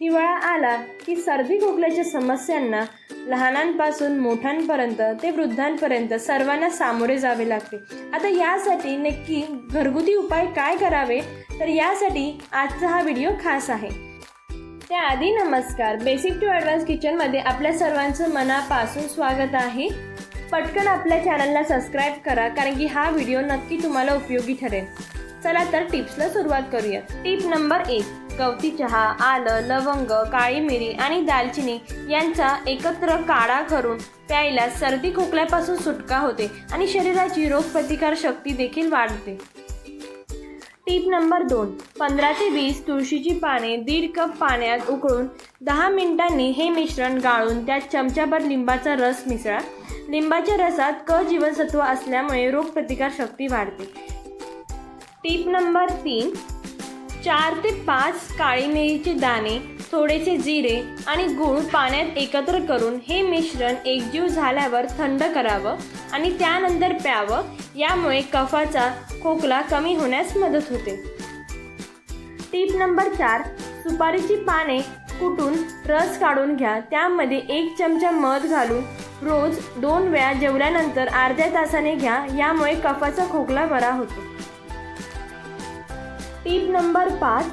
हिवाळा आला की सर्दी खोकल्याच्या समस्यांना लहानांपासून मोठ्यांपर्यंत ते वृद्धांपर्यंत सर्वांना सामोरे जावे लागते. आता यासाठी नक्की घरगुती उपाय काय करावे? तर यासाठी आजचा हा व्हिडिओ खास आहे. त्याआधी नमस्कार. बेसिक टू ॲडव्हान्स किचनमध्ये आपल्या सर्वांचं मनापासून स्वागत आहे. पटकन आपल्या चॅनलला सबस्क्राईब करा कारण की हा व्हिडिओ नक्की तुम्हाला उपयोगी ठरेल. चला तर टिप्सला सुरुवात करूया टिप नंबर एक गवती चहा आलं लवंग काळी मिरी आणि दालचिनी यांचा एकत्र काढा करून प्यायला सर्दी खोकल्यापासून सुटका होते आणि शरीराची रोगप्रतिकार शक्ती देखील वाढते. टीप नंबर दोन पंधरा ते वीस तुळशीची पाने दीड कप पाण्यात उकळून दहा मिनिटांनी हे मिश्रण गाळून त्यात चमच्याभर लिंबाचा रस मिसळा. लिंबाच्या रसात क जीवनसत्व असल्यामुळे रोगप्रतिकार शक्ती वाढते. टीप नंबर तीन चार ते पाच काळी मिरीचे दाणे थोडेसे जिरे आणि गूळ पाण्यात एकत्र करून हे मिश्रण एकजीव झाल्यावर थंड करावं आणि त्यानंतर प्यावं. यामुळे कफाचा खोकला कमी होण्यास मदत होते. टीप नंबर चार सुपारीची पाने कुटून रस काढून घ्या. त्यामध्ये एक चमचा मध घालून रोज दोन वेळा जेवल्यानंतर अर्ध्या तासाने घ्या. यामुळे कफाचा खोकला बरा होतो. टीप नंबर पाच.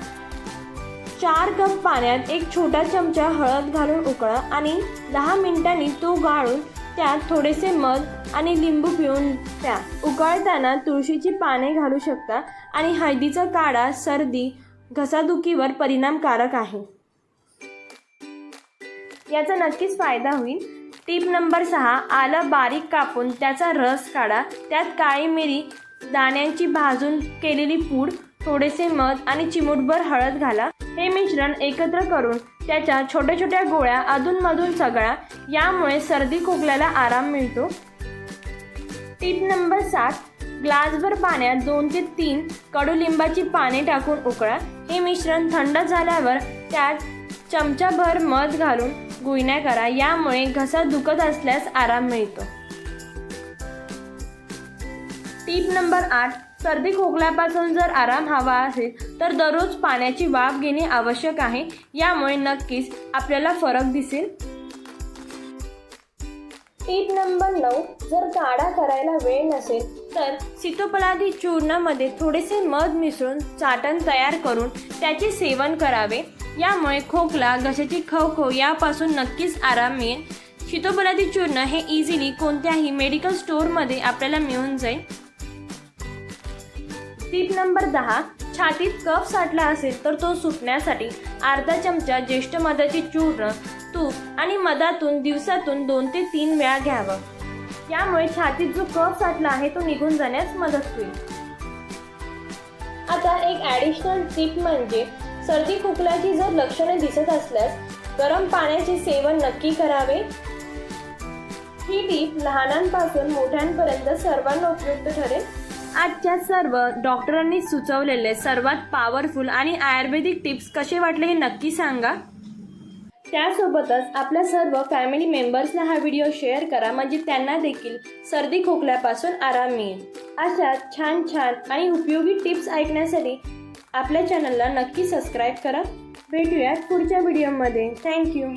चार कप पाण्यात एक छोटा चमचा हळद घालून उकळा आणि दहा मिनिटांनी तो गाळून त्यात थोडेसे मध आणि लिंबू पिऊन प्या. उकळताना तुळशीची पाने घालू शकता आणि हळदीचा काढा सर्दी घसादुखीवर परिणामकारक आहे. याचा नक्कीच फायदा होईल. टीप नंबर सहा आलं बारीक कापून त्याचा रस काढा. त्यात काळी मिरी दाण्यांची भाजून केलेली पूड थोडेसे मध आणि चिमूटभर हळद घाला. हे मिश्रण एकत्र करून त्याच्या छोट्या छोट्या गोळ्या अधूनमधून सगळ्या यामुळे सर्दी खोकल्याला आराम मिळतो. टीप नंबर सात ग्लासभर पाण्यात दोन ते तीन कडुलिंबाची पाने टाकून उकळा. हे मिश्रण थंड झाल्यावर त्यात चमचाभर मध घालून गुळण्या करा. यामुळे घसा दुखत असल्यास आराम मिळतो. टीप नंबर आठ सर्दी खोकल्यापासून जर आराम हवा असेल तर दररोज पाण्याची वाफ घेणे आवश्यक आहे. यामुळे नक्कीच आपल्याला फरक दिसेल. टीप नंबर नऊ जर काढा करायला वेळ नसेल तर सीतोपलादी चूर्णामध्ये थोडेसे मध मिसळून चाटण तयार करून त्याचे सेवन करावे. यामुळे खोकला घशाची खवखव यापासून नक्कीच आराम मिळेल. शीतोपलादी चूर्ण हे इझिली कोणत्याही मेडिकल स्टोअरमध्ये आपल्याला मिळून जाईल. टीप नंबर दहा छातीत कफ साठला असेल तर तो सुटण्यासाठी अर्धा चमचा ज्येष्ठ मधाचे चूर्ण तूप आणि मधातून दिवसातून दोन ते तीन वेळा घ्यावं. यामुळे छातीत जो कफ साठला आहे तो निघून जाण्यास मदत होईल. आता एक ॲडिशनल टीप म्हणजे सर्दी खोकल्याची जर लक्षणे दिसत असल्यास गरम पाण्याचे सेवन नक्की करावे. ही टीप लहानांपासून मोठ्यांपर्यंत सर्वांना उपयुक्त ठरेल. आजच्या सर्व डॉक्टरांनी सुचवलेले सर्वात पॉवरफुल आणि आयुर्वेदिक टिप्स कसे वाटले हे नक्की सांगा. त्यासोबतच आपल्या सर्व फॅमिली मेंबर्सला हा व्हिडिओ शेअर करा. म्हणजे त्यांना देखील सर्दी खोकल्यापासून आराम मिळेल. अशा छान छान आणि उपयोगी टिप्स ऐकण्यासाठी आपल्या चॅनलला नक्की सबस्क्राईब करा. भेटूयात पुढच्या व्हिडिओमध्ये थँक्यू